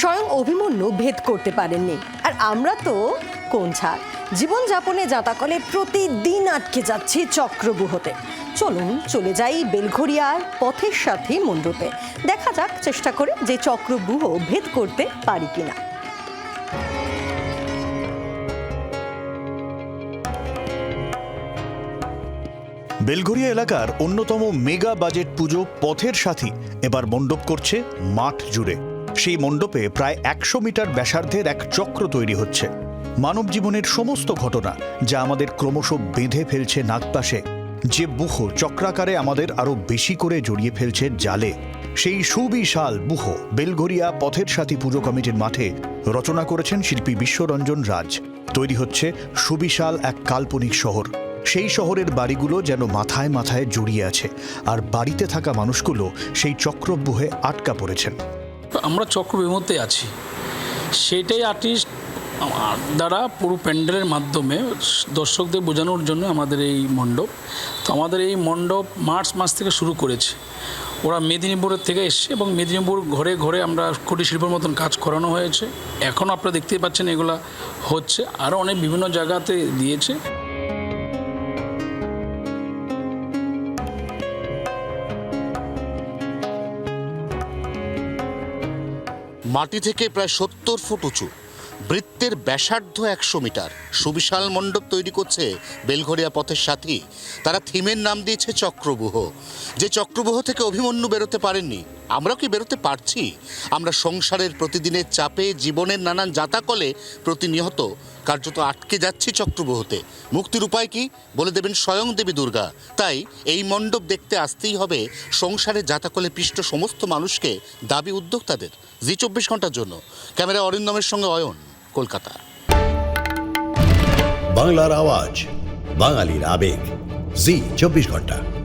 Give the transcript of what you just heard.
স্বয়ং অভিমন্যু ভেদ করতে পারেননি। আর আমরা তো কোন ছাড়? জীবনযাপনে যাতাকলে প্রতিদিন আটকে যাচ্ছি চক্রবুহতে চলুন চলে যাই বেলঘরিয়ার পথের সাথে মণ্ডপে দেখা যাক, চেষ্টা করে যে চক্রবুহ ভেদ করতে পারি কিনা। বেলঘরিয়া এলাকার অন্যতম মেগা বাজেট পুজো পথের সাথী। এবার মণ্ডপ করছে মাঠ জুড়ে। সেই মণ্ডপে প্রায় একশো মিটার ব্যাসার্ধের এক চক্র তৈরি হচ্ছে। মানব জীবনের সমস্ত ঘটনা যা আমাদের ক্রমশ বেঁধে ফেলছে নাগপাশে, যে বুহ চক্রাকারে আমাদের আরও বেশি করে জড়িয়ে ফেলছে জালে। সেই সুবিশাল বুহ বেলঘরিয়া পথের সাথী পুজো কমিটির মাঠে রচনা করেছেন শিল্পী বিশ্বরঞ্জন রাজ। তৈরি হচ্ছে সুবিশাল এক কাল্পনিক শহর। সেই শহরের বাড়িগুলো যেন মাথায় মাথায় জড়িয়ে আছে, আর বাড়িতে থাকা মানুষগুলো সেই চক্রব্যূহে আটকা পড়েছেন। আমরা চক্রবিমতে আছি। সেটাই আর্টিস্ট দ্বারা পুরো প্যান্ডেলের মাধ্যমে দর্শকদের বোঝানোর জন্য আমাদের এই মণ্ডপ। তো আমাদের এই মণ্ডপ মার্চ মাস থেকে শুরু করেছে। ওরা মেদিনীপুরের থেকে এসছে এবং মেদিনীপুর ঘরে ঘরে আমরা কুটির শিল্পের মতন কাজ করানো হয়েছে। এখন আপনারা দেখতেই পাচ্ছেন এগুলা হচ্ছে। আরও অনেক বিভিন্ন জায়গাতে দিয়েছে। মাটি থেকে প্রায় সত্তর ফুট উঁচু, বৃত্তের ব্যাসার্ধ একশো মিটার। সুবিশাল মণ্ডপ তৈরি করছে বেলঘরিয়া পথের সাথী। তারা থিমের নাম দিয়েছে চক্রবুহ যে চক্রবুহ থেকে অভিমন্যু বেরোতে পারেননি আমরাও কি বেরোতে পারছি? আমরা সংসারের প্রতিদিনের চাপে জীবনের নানান জাতাকলে প্রতিনিয়ত কার্যত আটকে যাচ্ছি চক্রবুহতে মুক্তির উপায় কি? বলে দেবেন স্বয়ং দেবী দুর্গা। তাই এই মণ্ডপ দেখতে আসতেই হবে সংসারে জাতাকলে পিষ্ট সমস্ত মানুষকে দাবি উদ্যোক্তাদের। জি চব্বিশ ঘণ্টার জন্য। ক্যামেরা অরিন্দমের সঙ্গে অয়ন, কলকাতা। বাংলার আওয়াজ, বাঙালির আবেগ। জি চব্বিশ ঘণ্টা।